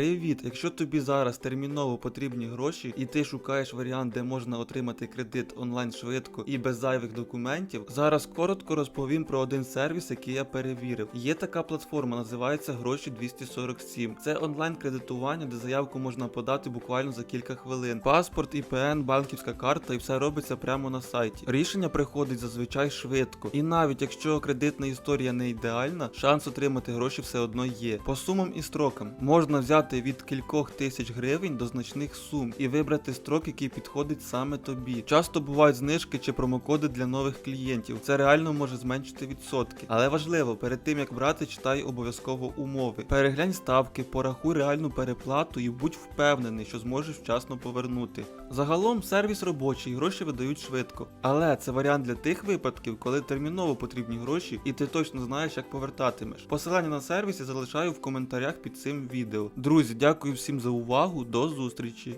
Привіт! Якщо тобі зараз терміново потрібні гроші і ти шукаєш варіант, де можна отримати кредит онлайн швидко і без зайвих документів, зараз коротко розповім про один сервіс, який я перевірив. Є така платформа, називається Гроші 247. Це онлайн кредитування, де заявку можна подати буквально за кілька хвилин. Паспорт, ІПН, банківська карта і все робиться прямо на сайті. Рішення приходить зазвичай швидко. І навіть якщо кредитна історія не ідеальна, шанс отримати гроші все одно є. По сумам і строкам можна взяти від кількох тисяч гривень до значних сум і вибрати строк, який підходить саме тобі. Часто бувають знижки чи промокоди для нових клієнтів. Це реально може зменшити відсотки. Але важливо, перед тим як брати, читай обов'язково умови. Переглянь ставки, порахуй реальну переплату і будь впевнений, що зможеш вчасно повернути. Загалом сервіс робочий, гроші видають швидко. Але це варіант для тих випадків, коли терміново потрібні гроші, і ти точно знаєш, як повертатимеш. Посилання на сервіс я залишаю в коментарях під цим відео. Друзі, дякую всім за увагу, до зустрічі!